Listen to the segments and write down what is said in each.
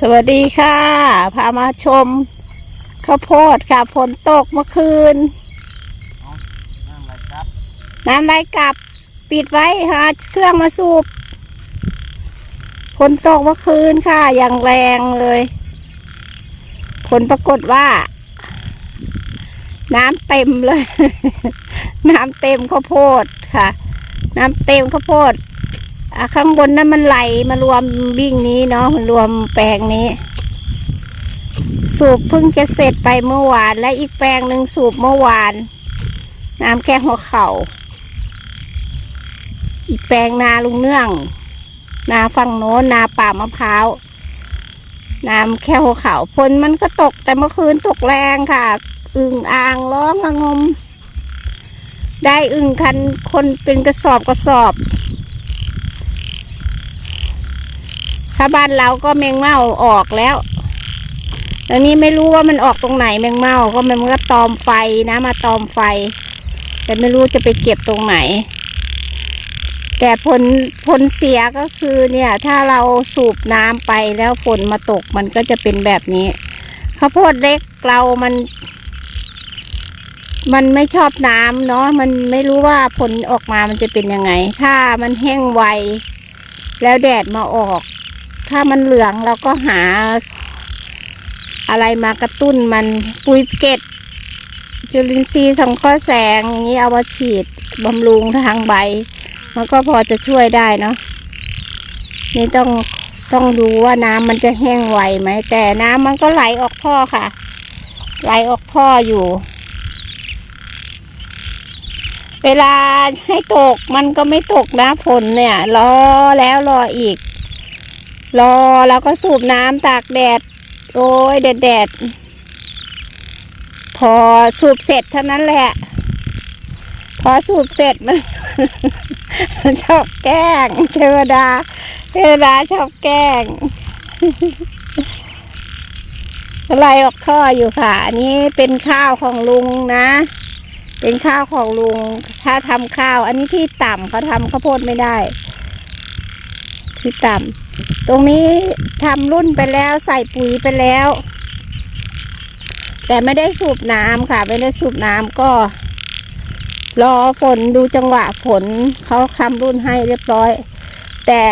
สวัสดีค่ะ พามาชมข้าวโพดค่ะฝนตกเมื่อคืนนั่งไรครับน้ำไหลกลับ ปิดไว้หาเครื่องมาสูบฝนตกเมื่อคืนค่ะ อย่างแรงเลย ผลปรากฏว่า น้ำเต็มเลย น้ำเต็มข้าวโพดค่ะ น้ำเต็มข้าวโพดอะ ข้างบนนั้นมันไหลมารวมวิ่งนี้เนาะมันรวมแปลงนี้ สูบเพิ่งจะเสร็จไปเมื่อวาน และอีกแปลงหนึ่งสูบเมื่อวาน น้ำแค่หัวเข่า อีกแปลงนาลุงเนื่อง นาฝั่งโน้นนาป่ามะพร้าวน้ำแค่หัวเข่าฝนมันก็ตกแต่เมื่อคืนตกแรงค่ะ อึ่งอ่างร้องระงม ได้อึ่งคันคนเป็นกระสอบกระสอบ ถ้าบ้านเราก็แมงเม่าออกแล้วอันนี้ไม่รู้ว่ามันออกตรงไหนแมงเม่าก็มันก็ตอมไฟนะ มาตอมไฟ แต่ไม่รู้จะไปเก็บตรงไหน แต่ผลผลเสียก็คือเนี่ย ถ้าเราสูบน้ำไปแล้วฝนมาตกมันก็จะเป็นแบบนี้ข้าวโพดเล็กเรามัน มันไม่ชอบน้ำเนาะมันไม่รู้ว่าผลออกมามันจะเป็นยังไง ถ้ามันแห้งไวแล้วแดดมาออก ถ้ามันเหลืองเราก็หา อะไรมากระตุ้นมันปุ๋ยเกตจุลินทรีย์สังเคราะห์แสงนี้เอามาฉีดบำรุงทางใบ มันก็พอจะช่วยได้เนาะนี่ต้องต้องดูว่าน้ำมันจะแห้งไวไหม แต่น้ำมันก็ไหลออกท่อค่ะ ไหลออกท่ออยู่ เวลาให้ตกมันก็ไม่ตกนะฝนเนี่ย รอแล้วรออีก รอแล้วก็สูบน้ำตากแดด โอ้ยแดดแดดพอสูบเสร็จเท่านั้นแหละ พอสูบเสร็จมันชอบแกล้งเทวดา เทวดาชอบแกล้งอะไรออกท่ออยู่ค่ะ อันนี้เป็นข้าวของลุงนะ เป็นข้าวของลุง ถ้าทำข้าว อันนี้ที่ต่ำเขาทำข้าวโพดไม่ได้ ที่ต่ำ ตรงนี้ทำรุ่นไปแล้วใส่ปุ๋ยไปแล้ว แต่ไม่ได้สูบน้ำค่ะ ไม่ได้สูบน้ำก็ รอฝนดูจังหวะฝนเขาทำรุ่นให้เรียบร้อย แต่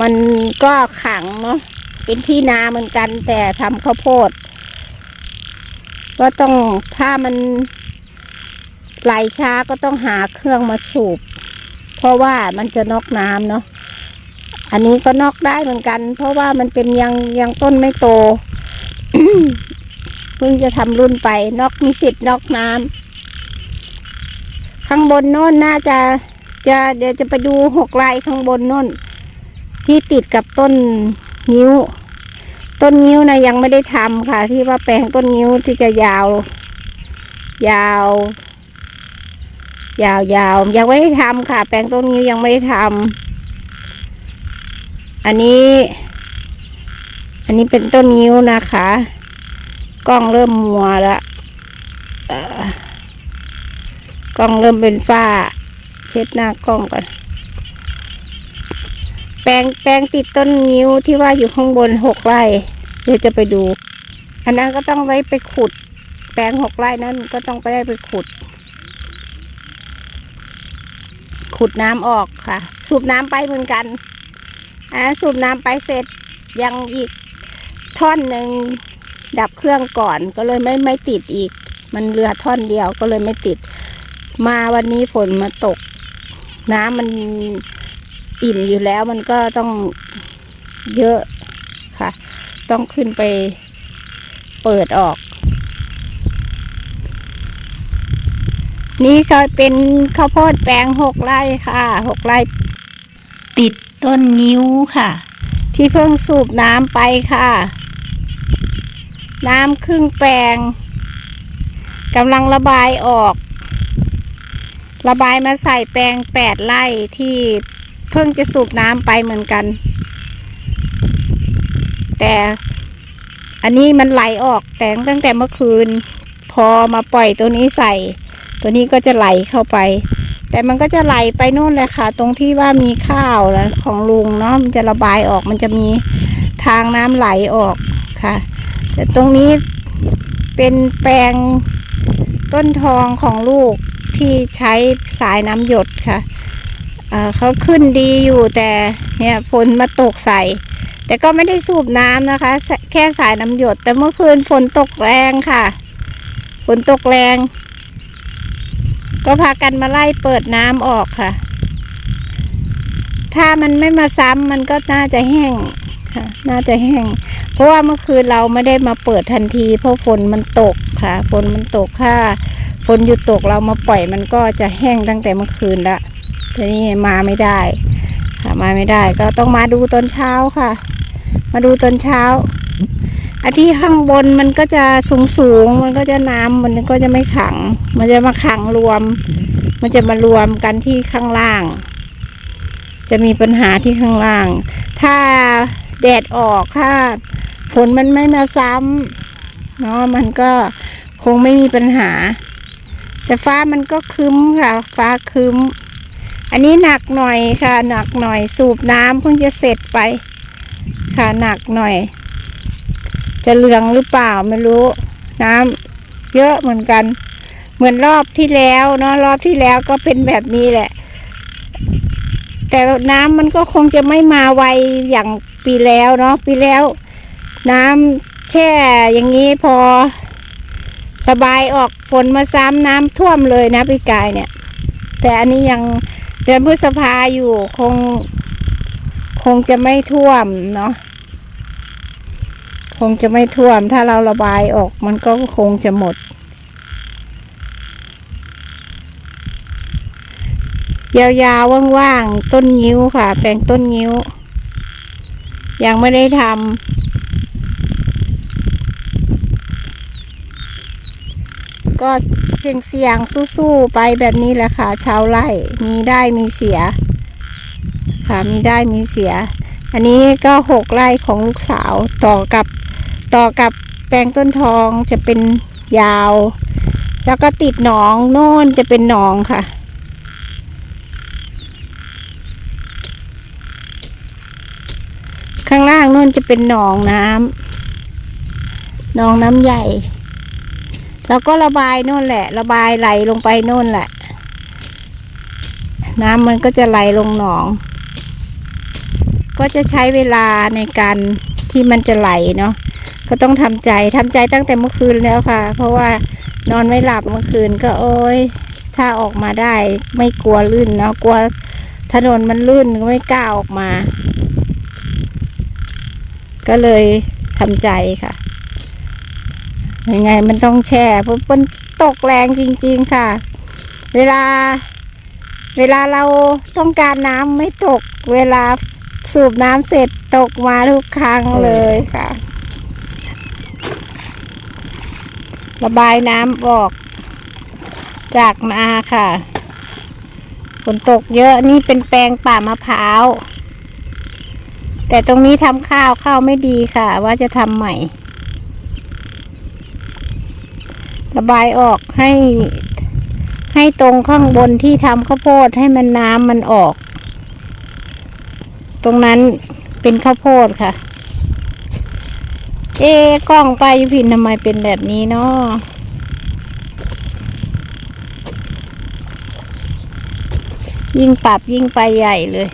มันก็ขังเนาะเป็นที่นาเหมือนกัน แต่ทำข้าวโพด ก็ต้องถ้ามันไหลช้าก็ต้องหาเครื่องมาสูบ เพราะว่ามันจะนอกน้ำเนาะ อันนี้ก็นอกได้เหมือนกัน เพราะว่ามันเป็นยังยังต้นไม่โต เพิ่งจะทำรุ่นไปนอกมีสิทธิ์นอกน้ำข้างบนโน่นน่าจะจะเดี๋ยวจะไปดูหกลายข้างบนโน่น ที่ติดกับต้นนิ้ว ต้นนิ้วนะยังไม่ได้ทำค่ะ ที่ว่าแปลงต้นนิ้วที่จะยาว ยาว ยาวยาวยังไม่ได้ทำค่ะ แปลงต้นนิ้วยังไม่ได้ทำ อันนี้ อันนี้เป็นต้นนิ้วนะคะ กล้องเริ่มมัวแล้วกล้องเริ่มเป็นฝ้า เช็ดหน้ากล้องก่อน แปลงแปลงติดต้นนิ้วที่ว่าอยู่ข้างบนหกไร่ เดี๋ยวจะไปดู อันนั้นก็ต้องไว้ไปขุด แปลงหกไร่นั้นก็ต้องไปได้ไปขุด ขุดน้ำออกค่ะ สูบน้ำไปเหมือนกัน อ่าสูบน้ำไปเสร็จยังอีกท่อนหนึ่งดับเครื่องก่อนก็เลยไม่ไม่ติดอีก มันเรือท่อนเดียวก็เลยไม่ติด มาวันนี้ฝนมาตก น้ำมันอิ่มอยู่แล้วมันก็ต้องเยอะค่ะ ต้องขึ้นไปเปิดออก นี่ก็เป็นข้าวโพดแปลงหกไร่ค่ะหกไร่ติด ต้นงิ้วค่ะ ที่เพิ่งสูบน้ำไปค่ะ น้ำครึ่งแปลงกำลังระบายออก ระบายมาใส่แปลงแปดไร่ที่เพิ่งจะสูบน้ำไปเหมือนกัน แต่อันนี้มันไหลออกแต่งตั้งแต่เมื่อคืน พอมาปล่อยตัวนี้ใส่ ตัวนี้ก็จะไหลเข้าไป แต่มันก็จะไหลไปนู่นเลยค่ะ ตรงที่ว่ามีข้าวนะของลุงเนาะมันจะระบายออกมันจะมีทางน้ำไหลออกค่ะ แต่ตรงนี้เป็นแปลงต้นทองของลูกที่ใช้สายน้ำหยดค่ะเขาขึ้นดีอยู่แต่เนี่ยฝนมาตกใส่ แต่ก็ไม่ได้สูบน้ำนะคะแสแค่สายน้ำหยด แต่เมื่อคืนฝนตกแรงค่ะ ฝนตกแรง ก็พากันมาไล่เปิดน้ำออกค่ะ ถ้ามันไม่มาซ้ำมันก็น่าจะแห้งค่ะ น่าจะแห้ง เพราะว่าเมื่อคืนเราไม่ได้มาเปิดทันที เพราะฝนมันตกค่ะ ฝนมันตกค่ะ ฝนหยุดตกเรามาปล่อยมันก็จะแห้งตั้งแต่เมื่อคืนละทีนี้มาไม่ได้ ค่ะ มาไม่ได้ ก็ต้องมาดูตอนเช้าค่ะ มาดูตอนเช้า อันที่ข้างบนมันก็จะสูงสูงมันก็จะน้ำมันก็จะไม่ขัง มันจะมาขังรวม มันจะมารวมกันที่ข้างล่าง จะมีปัญหาที่ข้างล่าง ถ้าแดดออกถ้าฝนมันไม่มาซ้ำเนาะมันก็คงไม่มีปัญหา แต่ฟ้ามันก็คึ้มค่ะ ฟ้าคึ้ม อันนี้หนักหน่อยค่ะ หนักหน่อยสูบน้ำเพิ่งจะเสร็จไป ค่ะหนักหน่อย จะเหลืองหรือเปล่าไม่รู้ น้ำเยอะเหมือนกัน เหมือนรอบที่แล้วเนาะรอบที่แล้วก็เป็นแบบนี้แหละ แต่น้ำมันก็คงจะไม่มาไวอย่างปีแล้วเนาะปีแล้ว น้ำแช่อย่างนี้พอ ระบายออกฝนมาซ้ำน้ำท่วมเลยนะปีกายเนี่ย แต่อันนี้ยังเดือนพฤษภาอยู่คง คงจะไม่ท่วมเนาะ คงจะไม่ท่วม ถ้าเราระบายออกมันก็คงจะหมด ยาวๆว่างๆต้นงิ้วค่ะ แปลงต้นงิ้ว ยังไม่ได้ทำก็เสี่ยงๆสู้ๆไปแบบนี้แหละค่ะ ชาวไร่มีได้มีเสีย ค่ะมีได้มีเสียอันนี้ก็หกไร่ของลูกสาวต่อกับ ต่อกับแปลงต้นทองจะเป็นยาว แล้วก็ติดหนองโน่นจะเป็นหนองค่ะ ข้างล่างนู่นจะเป็นหนองน้ำหนองน้ำใหญ่ แล้วก็ระบายนู่นแหละ ระบายไหลลงไปนู่นแหละ น้ำมันก็จะไหลลงหนอง ก็จะใช้เวลาในการที่มันจะไหลเนาะ ก็ต้องทำใจทำใจตั้งแต่เมื่อคืนแล้วค่ะ เพราะว่านอนไม่หลับเมื่อคืนก็โอ้ยถ้าออกมาได้ไม่กลัวลื่นเนาะกลัวถนนมันลื่นก็ไม่กล้าออกมา ก็เลยทำใจค่ะยังไงมันต้องแช่เพราะมันตกแรงจริง ๆค่ะ เวลา เวลาเราต้องการน้ำไม่ตก เวลาสูบน้ำเสร็จตกมาทุกครั้งเลยค่ะ ระบายน้ำออกจากนาค่ะฝนตกเยอะนี่เป็นแปลงป่ามะพร้าว แต่ตรงนี้ทำข้าวข้าวไม่ดีค่ะ ว่าจะทำใหม่ ระบายออกให้ ให้ตรงข้างบนที่ทำข้าวโพดให้มันน้ำมันออก ตรงนั้นเป็นข้าวโพดค่ะ เอ๊กล้องไปพินทำไมเป็นแบบนี้เนาะยิ่งปรับยิ่งไปใหญ่เลย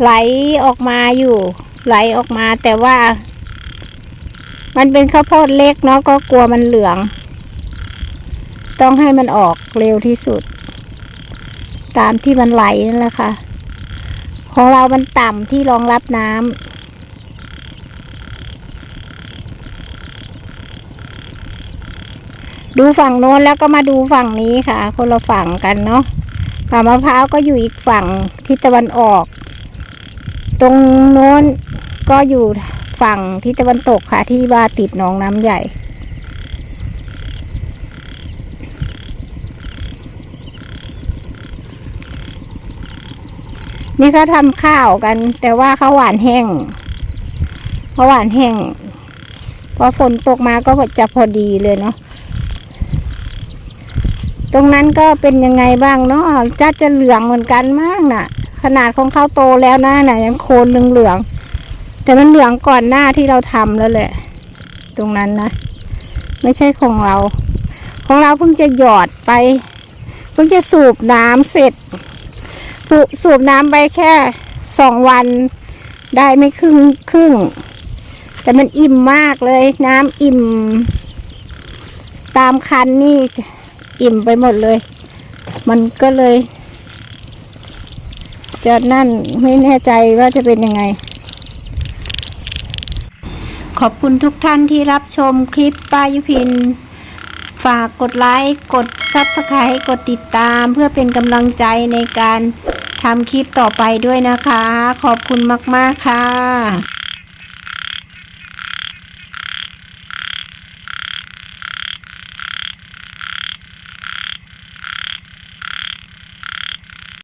ไหลออกมาอยู่ ไหลออกมาแต่ว่า มันเป็นข้าวโพดเล็กเนาะก็กลัวมันเหลือง ต้องให้มันออกเร็วที่สุด ตามที่มันไหลนั่นแหละค่ะ ของเรามันต่ำที่รองรับน้ำดูฝั่งโน้นแล้วก็มาดูฝั่งนี้ค่ะ คนละฝั่งกันเนาะป่ามะพร้าวก็อยู่อีกฝั่งทิศตะวันออก ตรงโน้นก็อยู่ฝั่งทิศตะวันตกค่ะ ที่ว่าติดหนองน้ำใหญ่ นี่เขาทำข้าวกัน แต่ว่าเขาหวานแห้งเขาหวานแห้งพอฝนตกมาก็จะพอดีเลยเนาะตรงนั้นก็เป็นยังไงบ้างเนาะจะจะเหลืองเหมือนกันมากน่ะ ขนาดของเขาโตแล้วนะน่ะยังโคนเหลืองๆแต่มันเหลืองก่อนหน้าที่เราทำแล้วแหละ ตรงนั้นนะไม่ใช่ของเรา ของเราเพิ่งจะหยอดไป เพิ่งจะสูบน้ำเสร็จ สสูบน้ำไปแค่สองวันได้ไม่ครึ่งครึ่ง แต่มันอิ่มมากเลย น้ำอิ่ม ตามคันนี่อิ่มไปหมดเลย มันก็เลยจะนั่นไม่แน่ใจว่าจะเป็นยังไง ขอบคุณทุกท่านที่รับชมคลิปป้ายุพิน ฝากกดไลค์ กดซับสไครต์กดติดตามเพื่อเป็นกำลังใจในการ ทำคลิปต่อไปด้วยนะคะ ขอบคุณมาก ๆ ค่ะ